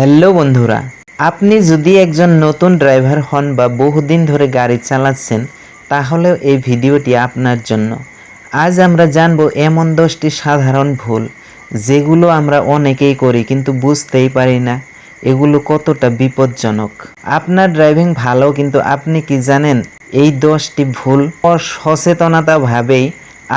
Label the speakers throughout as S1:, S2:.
S1: Hello বন্ধুরা, আপনি যদি একজন নতুন ড্রাইভার হন বা বহুদিন ধরে গাড়ি চালাচ্ছেন, তাহলেও এই ভিডিওটি আপনার জন্য। আজ আমরা জানব এমন দশটি সাধারণ ভুল, যেগুলো আমরা অনেকেই করি কিন্তু বুঝতেই পারি না। এগুলো কতটা বিপজ্জনক? আপনার ড্রাইভিং ভালো কিন্তু আপনি কি জানেন? এই দশটি ভুল অসচেতনতা ভাবেই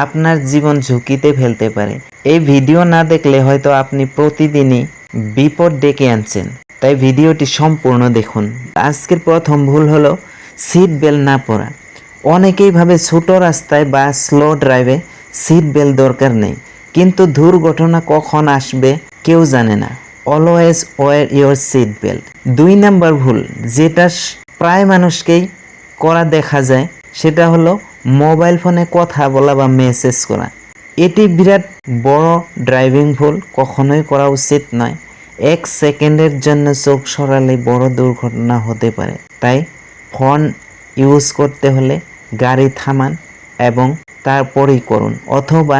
S1: আপনার জীবন ঝুঁকিতে ফেলতে পারে। এই ভিডিও না দেখলে হয়তো আপনি প্রতিদিনই বিপদ ডেকে আনছেন। তাই ভিডিওটি সম্পূর্ণ দেখুন। আজকের প্রথম ভুল হলো সিট বেল্ট না পরা। অনেকেই ভাবে ছোট রাস্তায় বা স্লো ড্রাইভে সিট বেল্ট দরকার নেই। কিন্তু দুর্ঘটনা কখন আসবে কেউ জানে না। Always wear your seat belt দুই নাম্বার ভুল, যেটা প্রায় মানুষকেই করা দেখা যায়, সেটা হলো মোবাইল ফোনে কথা বলা বা মেসেজ করা। এটি বিরাট বড় ড্রাইভিং ভুল, কখনোই করা উচিত নয়। এক সেকেন্ডের জন্য চোখ সরালে বড় দুর্ঘটনা হতে পারে। তাই ফোন ইউজ করতে হলে গাড়ি থামান এবং তারপরেই করুন অথবা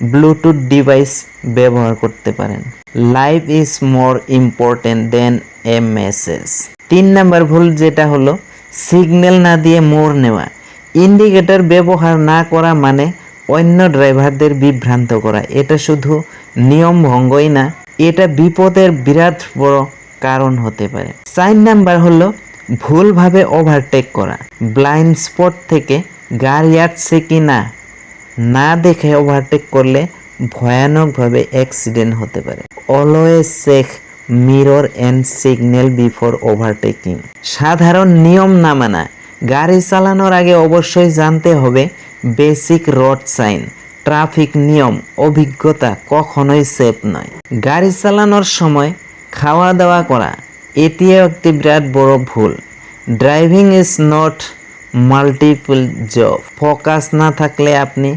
S1: ব্লুটুথ ডিভাইস ব্যবহার করতে পারেন। Life is more important than a message তিন নাম্বার ভুল যেটা হলো সিগন্যাল না দিয়ে মোড় নেওয়া। ইন্ডিকেটর ব্যবহার না করা মানে অন্য ড্রাইভারদের বিভ্রান্ত করা। এটা শুধু নিয়ম ভঙ্গই না এটা বিপদের বিরাট বড় কারণ হতে পারে। চার নাম্বার হলো ভুলভাবে ওভারটেক করা। ব্লাইন্ড স্পট থেকে গাড়ি আসছে কি না না দেখে ওভারটেক করলে ভয়ানকভাবে অ্যাক্সিডেন্ট হতে পারে। Always check mirror and signal before overtaking সাধারণ নিয়ম না মানা, গাড়ি চালানোর আগে অবশ্যই জানতে হবে বেসিক রড সাইন ট্রাফিক নিয়ম, অভিজ্ঞতা কখনোই সেফ নয়। গাড়ি চালানোর সময় খাওয়া দাওয়া করা, এটিও একটি বিরাট বড় ভুল। Driving is not multiple job. Focus না থাকলে আপনি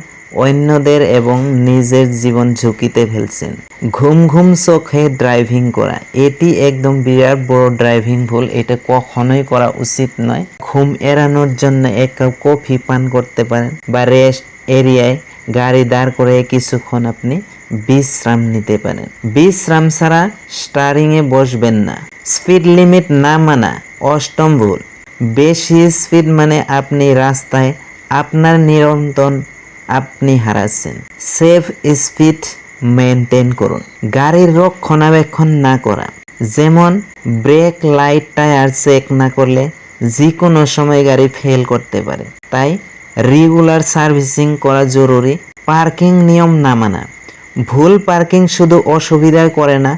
S1: অন্যদের এবং নিজের জীবন ঝুঁকিতে ফেলছেন। ঘুম ঘুম চোখে ড্রাইভিং করা, এটি একদম বিরাট বড় ড্রাইভিং ভুল, এটা কখনোই করা উচিত নয়। ঘুম এড়ানোর জন্য এক কাপ কফি পান করতে পারেন বা রেস্ট এরিয়ায় গাড়ি দাঁড় করে কিছুক্ষণ আপনি বিশ্রাম নিতে পারেন। বিশ্রাম ছাড়া স্টারিংয়ে বসবেন না। স্পিড লিমিট না মানা অষ্টম ভুল। বেশি স্পিড মানে আপনি রাস্তায় আপনার নিয়ন্ত্রণ আপনি হারাচ্ছেন। সেফ স্পিড মেনটেন করুন। গাড়ির রক্ষণাবেক্ষণ না করা। যেমন ব্রেক লাইট টায়ার চেক না করলে যে কোনো সময় গাড়ি ফেল করতে পারে। তাই রেগুলার সার্ভিসিং করা জরুরি। পার্কিং নিয়ম না মানা। ভুল পার্কিং শুধু অসুবিধায় করে না,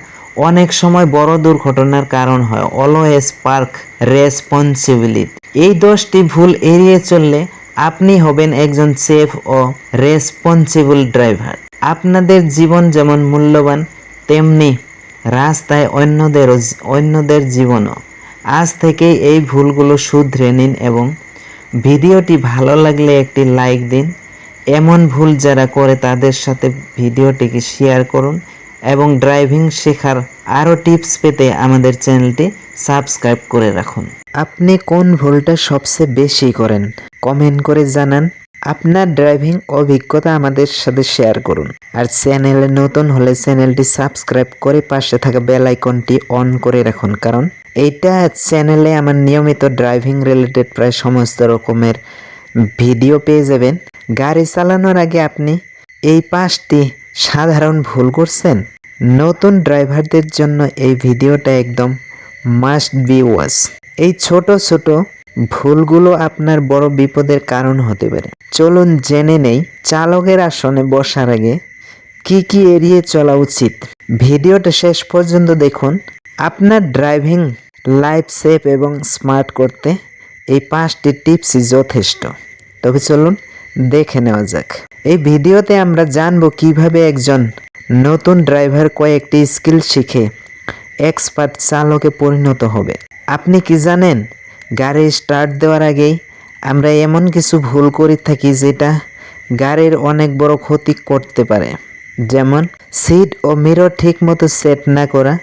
S1: অনেক সময় বড় দুর্ঘটনার কারণ হয়। অলওয়েজ পার্ক রেসপন্সিবিলিটি এই দশটি ভুল এড়িয়ে চললে আপনি হবেন একজন সেফ ও রেসপন্সিবল ড্রাইভার আপনাদের জীবন যেমন মূল্যবান, তেমনি রাস্তায় অন্যদেরও অন্যদের জীবনও। আজ থেকেই এই ভুলগুলো শুধরে নিন এবং ভিডিওটি ভালো লাগলে একটি লাইক দিন। এমন ভুল যারা করে তাদের সাথে ভিডিওটিকে শেয়ার করুন এবং ড্রাইভিং শেখার আরও টিপস পেতে আমাদের চ্যানেলটি সাবস্ক্রাইব করে রাখুন। আপনি কোন ভুলটা সবচেয়ে বেশি করেন? কমেন্ট করে জানান। আপনার ড্রাইভিং অভিজ্ঞতা আমাদের সাথে শেয়ার করুন। আর চ্যানেলে নতুন হলে চ্যানেলটি সাবস্ক্রাইব করে পাশে থাকা বেল আইকনটি অন করে রাখুন। কারণ এইটা চ্যানেলে আমার নিয়মিত ড্রাইভিং রিলেটেড প্রায় সমস্ত রকমের ভিডিও পেয়ে যাবেন। গাড়ি চালানোর আগে আপনি এই পাঁচটি সাধারণ ভুল করছেন। নতুন ড্রাইভারদের জন্য এই ভিডিওটা একদম মাস্ট বি ওয়াচ এই ছোট ছোট ভুলগুলো আপনার বড় বিপদের কারণ হতে পারে। চলুন জেনে নেই চালকের আসনে বসার আগে কি কি এড়িয়ে চলা উচিত। ভিডিওটা শেষ পর্যন্ত দেখুন। আপনার ড্রাইভিং লাইফ সেফ এবং স্মার্ট করতে এই পাঁচটি টিপসই যথেষ্ট। তবে চলুন দেখে নেওয়া যাক। এই ভিডিওতে আমরা জানব কীভাবে একজন নতুন ড্রাইভার কয়েকটি স্কিল শিখে এক্সপার্ট চালকে পরিণত হবে। আপনি কি জানেন, গাড়ি স্টার্ট দেওয়ার আগেই আমরা এমন কিছু ভুল করে থাকি যেটা গাড়ির অনেক বড় ক্ষতি করতে পারে। যেমন, সিট ও মিরর ঠিক মতো সেট না করা,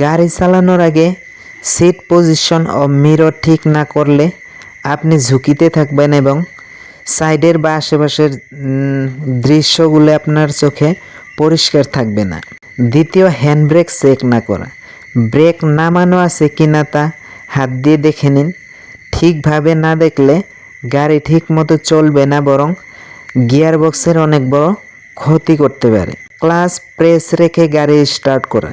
S1: গাড়ি চালানোর আগে সিট পজিশন ও মিরর ঠিক না করলে আপনি ঝুঁকিতে থাকবেন এবং সাইডের বা আশেপাশের দৃশ্যগুলো আপনার চোখে পরিষ্কার থাকবে না। দ্বিতীয় হ্যান্ডব্রেক চেক না করা। ব্রেক নামানো আছে কিনা তা হাত দিয়ে দেখে নিন। ঠিকভাবে না দেখলে গাড়ি ঠিক মতো চলবে না, বরং গিয়ার বক্সের অনেক বড় ক্ষতি করতে পারে। ক্লাস প্রেস রেখে গাড়ি স্টার্ট করা।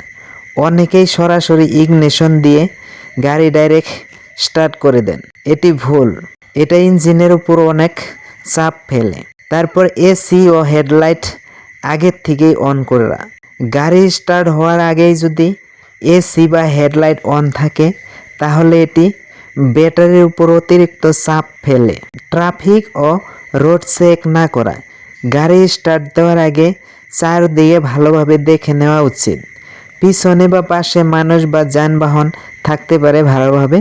S1: অনেকেই সরাসরি ইগনিশন দিয়ে গাড়ি ডাইরেক্ট স্টার্ট করে দেন। এটি ভুল। এটা ইঞ্জিনের উপর অনেক চাপ ফেলে। তারপর এসি ও হেডলাইট আগের থেকেই অন করা গাড়ি স্টার্ট হওয়ার আগেই যদি এসি বা হেডলাইট অন থাকে, তাহলে এটি ব্যাটারির উপর অতিরিক্ত চাপ ফেলে। ট্রাফিক ও রোড চেক না করা গাড়ি স্টার্ট দেওয়ার আগে চারদিকে ভালোভাবে দেখে নেওয়া উচিত। পিছনে বা পাশে মানুষ বা যানবাহন থাকতে পারে ভালোভাবে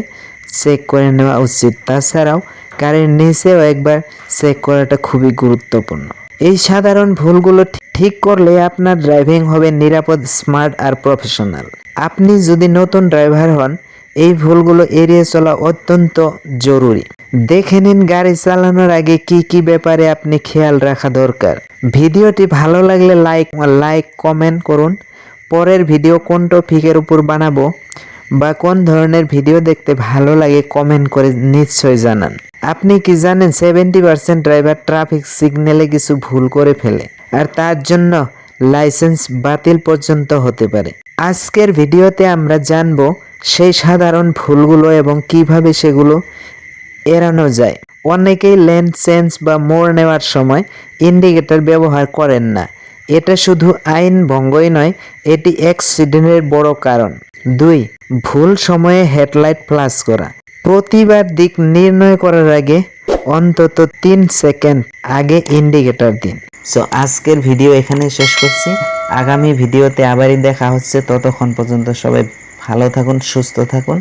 S1: চেক করে নেওয়া উচিত। তাছাড়াও গাড়ির নিচেও একবার চেক করাটা খুবই গুরুত্বপূর্ণ। এই সাধারণ ভুলগুলো ঠিক করলে আপনার ড্রাইভিং হবে নিরাপদ স্মার্ট আর প্রফেশনাল আপনি যদি নতুন ড্রাইভার হন, এই ভুলগুলো এড়িয়ে চলা অত্যন্ত জরুরি। দেখে নিন গাড়ি চালানোর আগে কি কি ব্যাপারে আপনি খেয়াল রাখা দরকার। ভিডিওটি ভালো লাগলে লাইক লাইক কমেন্ট করুন। পরের ভিডিও কোন টপিকের উপর বানাবো বা কোন ধরনের ভিডিও দেখতে ভালো লাগে কমেন্ট করে নিশ্চয় জানান। আপনি কি জানেন সেভেন্টি পার্সেন্ট ড্রাইভার ট্রাফিক সিগন্যালে কিছু ভুল করে ফেলে আর তার জন্য লাইসেন্স বাতিল পর্যন্ত হতে পারে। আজকের ভিডিওতে আমরা জানব সেই সাধারণ ভুলগুলো এবং কীভাবে সেগুলো এড়ানো যায়। অনেকেই লেন চেঞ্জ বা মোড় নেওয়ার সময় ইন্ডিকেটর ব্যবহার করেন না। এটা শুধু আইন ভঙ্গই নয়, এটি অ্যাক্সিডেন্টের বড় কারণ। দুই, ভুল সময়ে হেডলাইট ফ্লাশ করা। প্রতিবার দিক নির্ণয় করার আগে অন্তত তিন সেকেন্ড আগে ইন্ডিকেটর দিন। সো আজকের ভিডিও এখানে শেষ করছি। আগামী ভিডিওতে আবারই দেখা হচ্ছে। ততক্ষণ পর্যন্ত সবাই ভালো থাকুন, সুস্থ থাকুন।